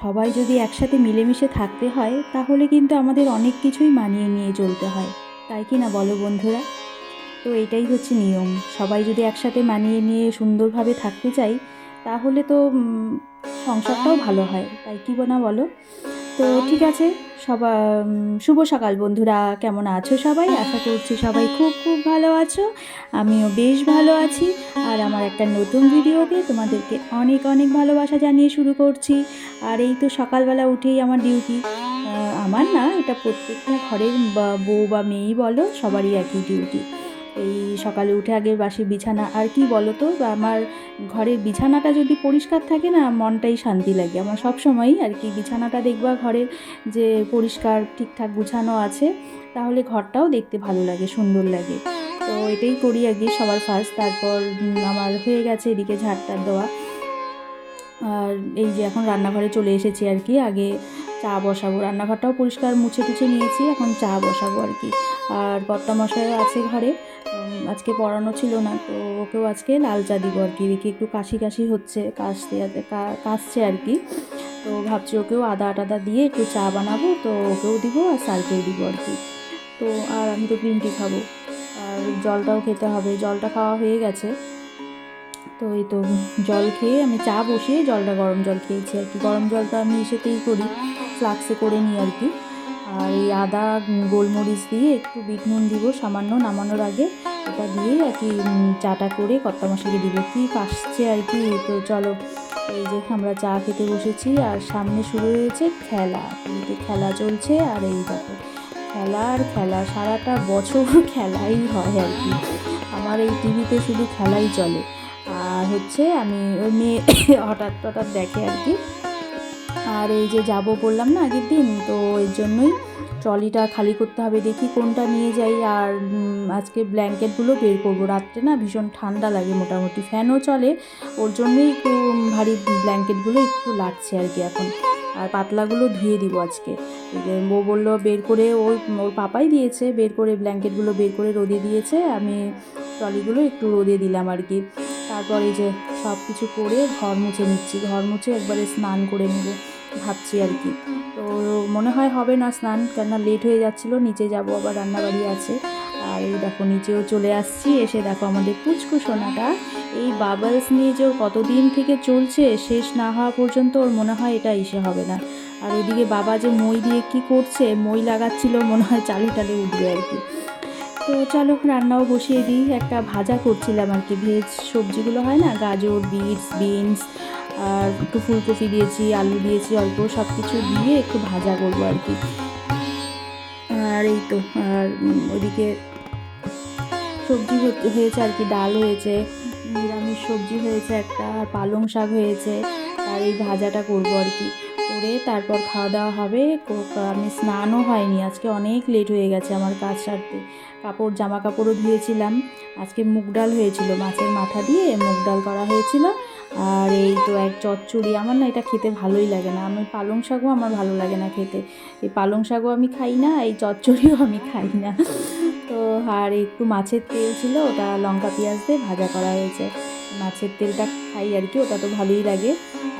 সবাই যদি একসাথে মিলেমিশে থাকতে হয়, তাহলে কিন্তু আমাদের অনেক কিছুই মানিয়ে নিয়ে চলতে হয়, তাই কি না বলো বন্ধুরা? তো এটাই হচ্ছে নিয়ম, সবাই যদি একসাথে মানিয়ে নিয়ে সুন্দরভাবে থাকতে চাই, তাহলে তো সংসারটাও ভালো হয়, তাই কি না বলো? তো ঠিক আছে সবাই শুভ সকাল বন্ধুরা, কেমন আছো সবাই? আশা করছি সবাই খুব খুব ভালো আছো, আমিও বেশ ভালো আছি। আর আমার একটা নতুন ভিডিওতে তোমাদেরকে অনেক অনেক ভালোবাসা জানিয়ে শুরু করছি। আর এই তো সকালবেলা উঠেই আমার ডিউটি। আমার না এটা প্রত্যেকটা ঘরের বউ বা মেয়েই বলো, সবারই একই ডিউটি। এই সকালে উঠে আগে বাসি বিছানা, আর কি বলো তো আমার ঘরের বিছানাটা যদি পরিষ্কার থাকে না, মনটাই শান্তি লাগে। আমার সব সময়ই আর কি বিছানাটা দেখবা, ঘরের যে পরিষ্কার ঠিকঠাক গুছানো আছে, তাহলে ঘরটাও দেখতে ভালো লাগে, সুন্দর লাগে। তো এটাই করি আগে সবার ফার্স্ট তারপর আমার হয়ে গেছে এদিকে ঝাড়টার দেওয়া। আর এই যে এখন রান্নাঘরে চলে এসেছি আর কি, আগে চা বসাবো। রান্নাঘরটাও পরিষ্কার মুছে টুছে নিয়েছি, এখন চা বসাবো আর কি। আর কর্তামশাইও আছে ঘরে। আজকে পড়ানো ছিল না, তো ওকেও আজকে লাল চা দিব আর কি। দেখি একটু কাশি কাশি হচ্ছে কাশতে কাশছে আর কি। তো ভাবছি ওকেও আদা টাদা দিয়ে একটু চা বানাবো, তো ওকেও দিব আর স্যারকেও দিব আর কি। তো আর আমি তো গ্রিন টি খাব। আর জলটাও খেতে হবে, জলটা খাওয়া হয়ে গেছে। তো এই তো জল খেয়ে আমি চা বসিয়ে জলটা গরম জল খেয়েছি আর কি। গরম জলটা আমি এসেতেই করি, ফ্লাক্সে করে নিই আর কি। আর এই আদা গোলমরিচ দিয়ে একটু বিট নুন দিব, সামান্য নামানোর আগে। ওটা দিয়ে আর কি চাটা করে কর্তা মশাইকে দিব। কি কাশছে আর কি, তো চলো। এই যে আমরা চা খেতে বসেছি, আর সামনে শুরু হয়েছে খেলা। টিভিতে খেলা চলছে, আর এই দেখো, খেলা আর খেলা, সারাটা বছর খেলাই হয় আর কি। আমার এই টিভিতে শুধু খেলাই চলে। আর হচ্ছে আমি ওই মেয়ে হঠাৎ হঠাৎ দেখে আর কি আর এই যে যাব বললাম না আগের দিন, তো এর জন্যই ট্রলিটা খালি করতে হবে, দেখি কোনটা নিয়ে যাই। আর আজকে ব্ল্যাঙ্কেটগুলো বের করব। রাত্রে না ভীষণ ঠান্ডা লাগে মোটামুটি, ফ্যানও চলে। ওর জন্যই একটু ভারী ব্ল্যাঙ্কেটগুলো একটু লাগছে আর কি এখন। আর পাতলাগুলো ধুয়ে দিব আজকে। বউ বলল বের করে ওই ওর পাপাই দিয়েছে, বের করে ব্ল্যাঙ্কেটগুলো বের করে রোদে দিয়েছে। আমি ট্রলিগুলো একটু রোদে দিলাম আর কি। তারপর যে সব কিছু করে ঘর মুছে নিচ্ছি। ঘর মুছে একবারে স্নান করে নেব ভাবছি আর কি। তো মনে হয় হবে না স্নান, কেননা লেট হয়ে যাচ্ছিল, নিচে যাব, আবার রান্নাবাড়ি আছে। আর এই দেখো, নিচেও চলে আসছি, এসে দেখো আমাদের পুচকু সোনাটা। এই বাবলস নিয়ে যে কতদিন থেকে চলছে, শেষ না হওয়া পর্যন্ত ওর মনে হয় এটা এসে হবে না। আর ওইদিকে বাবা যে মই দিয়ে কি করছে, মই লাগাচ্ছিল, মনে হয় চালে টালে উঠবে আর কি। তো চলো রান্নাও বসিয়ে দিই। একটা ভাজা করছিলাম আর কি। ভেজ সবজিগুলো হয় না? গাজর বিটস বিনস আর একটু ফুলকপি দিয়েছি আলু দিয়েছি অল্প। সব কিছু দিয়ে একটু ভাজা করব আর কি। আর এই তো আর উম, ওইদিকে সবজি হয়েছে আর কি। ডাল হয়েছে নিরামিষ সবজি হয়েছে একটা আর পালং শাক হয়েছে। আর এই ভাজাটা করব আর কি। করে তারপর খাওয়া দাওয়া হবে। আমি স্নানও হয়নি। আজকে অনেক লেট হয়ে গেছে আমার কাজ সারতে। কাপড় জামা কাপড়ও ধুয়েছিলাম। আজকে মুগ ডাল হয়েছিল, মাছের মাথা দিয়ে মুগ ডাল করা হয়েছিল। আর এই তো এক চচ্চড়ি। আমার না এটা খেতে ভালোই লাগে না। আমি পালং শাকও আমার ভালো লাগে না খেতে। এই পালং শাকও আমি খাই না, এই চচ্চড়িও আমি খাই না। তো আর একটু মাছের তেল ছিল, ওটা লঙ্কা পেঁয়াজ দিয়ে ভাজা করা হয়েছে। মাছের তেলটা খাই আর কি, ওটা তো ভালোই লাগে।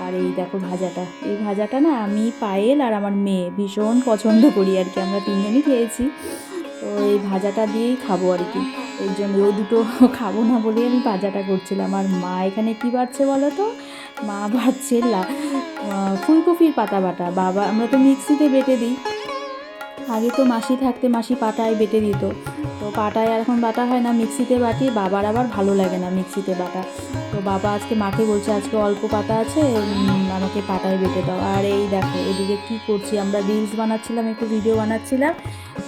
আর এই দেখো ভাজাটা। এই ভাজাটা না আমি পায়েল আর আমার মেয়ে ভীষণ পছন্দ করি আর কি, আমরা তিনজনই খেয়েছি। তো এই ভাজাটা দিয়েই খাব আর কি। এই জন্য ওই দুটো খাব না বলে আমি ভাজাটা করছিলাম। আর মা এখানে কি বাড়ছে বলো তো? মা বাড়ছে ফুলকপির পাতা বাটা। বাবা, আমরা তো মিক্সিতে বেটে দিই। আগে তো মাসি থাকতে মাসি পাটায় বেটে দিত। তো পাটায় আর এখন বাটা হয় না, মিক্সিতে বাটি বাবার আবার ভালো লাগে না মিক্সিতে বাটা। তো বাবা আজকে মাকে বলছে, আজকে অল্প পাতা আছে আমাকে পাটায় বেটে দাও। আর এই দেখো, এদিকে কি করছি, আমরা রিলস বানাচ্ছিলাম, একটু ভিডিও বানাচ্ছিলাম।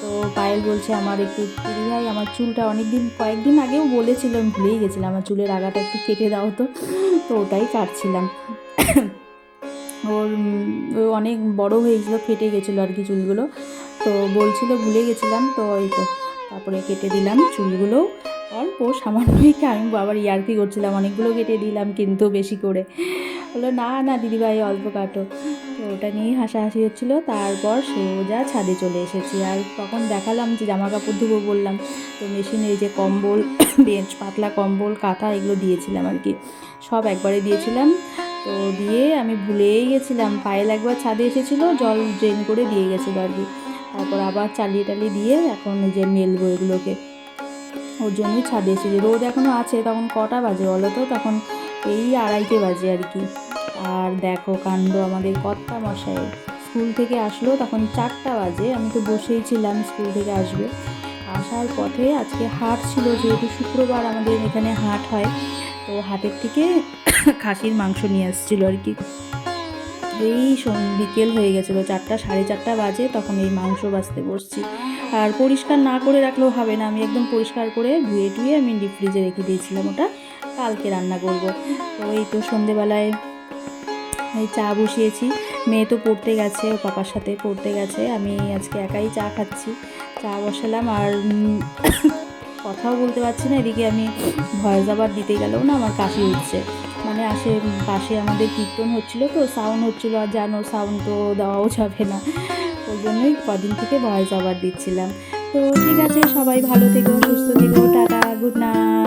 তো পায়েল বলছে, আমার একটু দিদি ভাই, আমার চুলটা অনেক দিন কয়েকদিন আগেও বলেছিল, আমি ভুলেই গেছিলাম, আমার চুলের আগাটা একটু কেটে দাও তো। তো ওটাই কাটছিলাম। ওর অনেক বড় হয়ে ফেটে গেছিল আর কি চুলগুলো। তো বলছিল, ভুলে গেছিলাম, তো এই তো। তারপরে কেটে দিলাম চুলগুলো। অল্প সামান্যই আমি আবার ইয়ার্কি করছিলাম, অনেকগুলো কেটে দিলাম কিন্তু বেশি করে। বলল, না না, দিদিভাই, অল্প কাটো। তো ওটা নিয়েই হাসাহাসি হচ্ছিল। তারপর সোজা ছাদে চলে এসেছি। আর তখন দেখালাম যে জামা কাপড় ধুবো বললাম। তো মেশিনে এই যে কম্বল, বেঞ্চ, পাতলা কম্বল, কাঁথা, এগুলো দিয়েছিলাম আর কি। সব একবারে দিয়েছিলাম। তো দিয়ে আমি ভুলেই গেছিলাম। পায়েল একবার ছাদে এসেছিল, জল ড্রেন করে দিয়ে গেছিল আর কি। তারপর আবার চালিয়ে টালিয়ে দিয়ে এখন যে মেলবো এগুলোকে। ওর জন্যই ছাদে এসেছি রোদ এখনও আছে, তখন কটা বাজে বলো তো? তখন এই আড়াইটে বাজে আর কি। আর দেখো কাণ্ড আমাদের কর্তা মশাই। স্কুল থেকে আসলো, তখন চারটা বাজে। আমি তো বসেই ছিলাম, স্কুল থেকে আসবে। আসার পথে আজকে হাট ছিল, যেহেতু শুক্রবার আমাদের এখানে হাট হয়, তো হাটের থেকে খাসির মাংস নিয়ে আসছিল আর কি। এই বিকেল হয়ে গেছিল চারটা, সাড়ে চারটা বাজে, তখন এই মাংস বাছতে বসছি। আর পরিষ্কার না করে রাখলেও হবে না, আমি একদম পরিষ্কার করে ধুয়ে টুয়ে আমি ডিপ ফ্রিজে রেখে দিয়েছিলাম, ওটা কালকে রান্না করব। তো এই তো সন্ধেবেলায় এই চা বসিয়েছি, মেয়ে তো পড়তে গেছে পাপার সাথে পড়তে গেছে, আমি আজকে একাই চা খাচ্ছি, চা বসালাম আর কথাও বলতে পারছি না, এদিকে আমি ভয়েস আবার দিতে গেলেও না আমার কাশি হচ্ছে। মানে আসে, পাশে আমাদের কীর্তন হচ্ছিল তো সাউন্ড হচ্ছিল আর জানো সাউন্ড তো দেওয়াও যাবে না। ওই জন্যই কদিন থেকে ভয়েস আবার দিচ্ছিলাম। তো ঠিক আছে, সবাই ভালো থেকো, সুস্থ থেকো, টাটা গুড নাইট